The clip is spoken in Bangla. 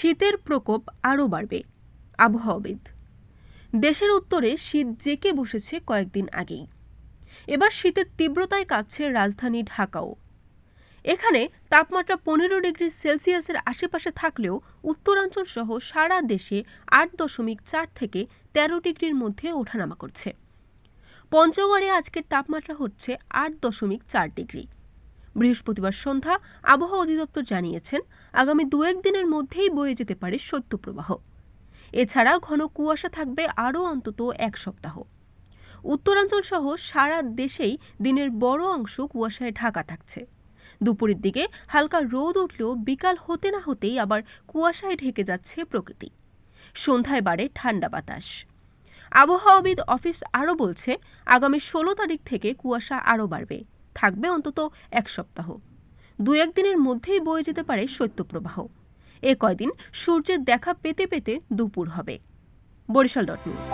শীতের প্রকোপ আরও বাড়বে। আবহাওয়াবিদ। দেশের উত্তরে শীত জেঁকে বসেছে কয়েকদিন আগেই। এবার শীতের তীব্রতায় কাঁপছে রাজধানী ঢাকাও। এখানে তাপমাত্রা পনেরো ডিগ্রি সেলসিয়াসের আশেপাশে থাকলেও উত্তরাঞ্চল সহ সারা দেশে আট দশমিক চার থেকে তেরো ডিগ্রির মধ্যে ওঠানামা করছে। পঞ্চগড়ে আজকের তাপমাত্রা হচ্ছে আট দশমিক চার ডিগ্রি। বৃহস্পতিবার সন্ধ্যা আবহাওয়া অধিদপ্তর জানিয়েছেন, আগামী দু দিনের মধ্যেই বয়ে যেতে পারে শৈত্যপ্রবাহ এছাড়া ঘন কুয়াশা থাকবে আরও অন্তত এক সপ্তাহ। উত্তরাঞ্চল সহ সারা দেশেই দিনের বড় অংশ কুয়াশায় ঢাকা থাকছে। দুপুরের দিকে হালকা রোদ উঠলেও বিকাল হতে না হতেই আবার কুয়াশায় ঢেকে যাচ্ছে প্রকৃতি। সন্ধ্যায় বাড়ে ঠান্ডা বাতাস। আবহাওয়াবিদ অফিস আরও বলছে, আগামী ষোলো তারিখ থেকে কুয়াশা আরও বাড়বে। থাকবে অন্তত এক সপ্তাহ। দু একদিনের মধ্যেই বয়ে যেতে পারে শৈত্যপ্রবাহ। এ কয়দিন সূর্যের দেখা পেতে পেতে দুপুর হবে। Barishal dot news.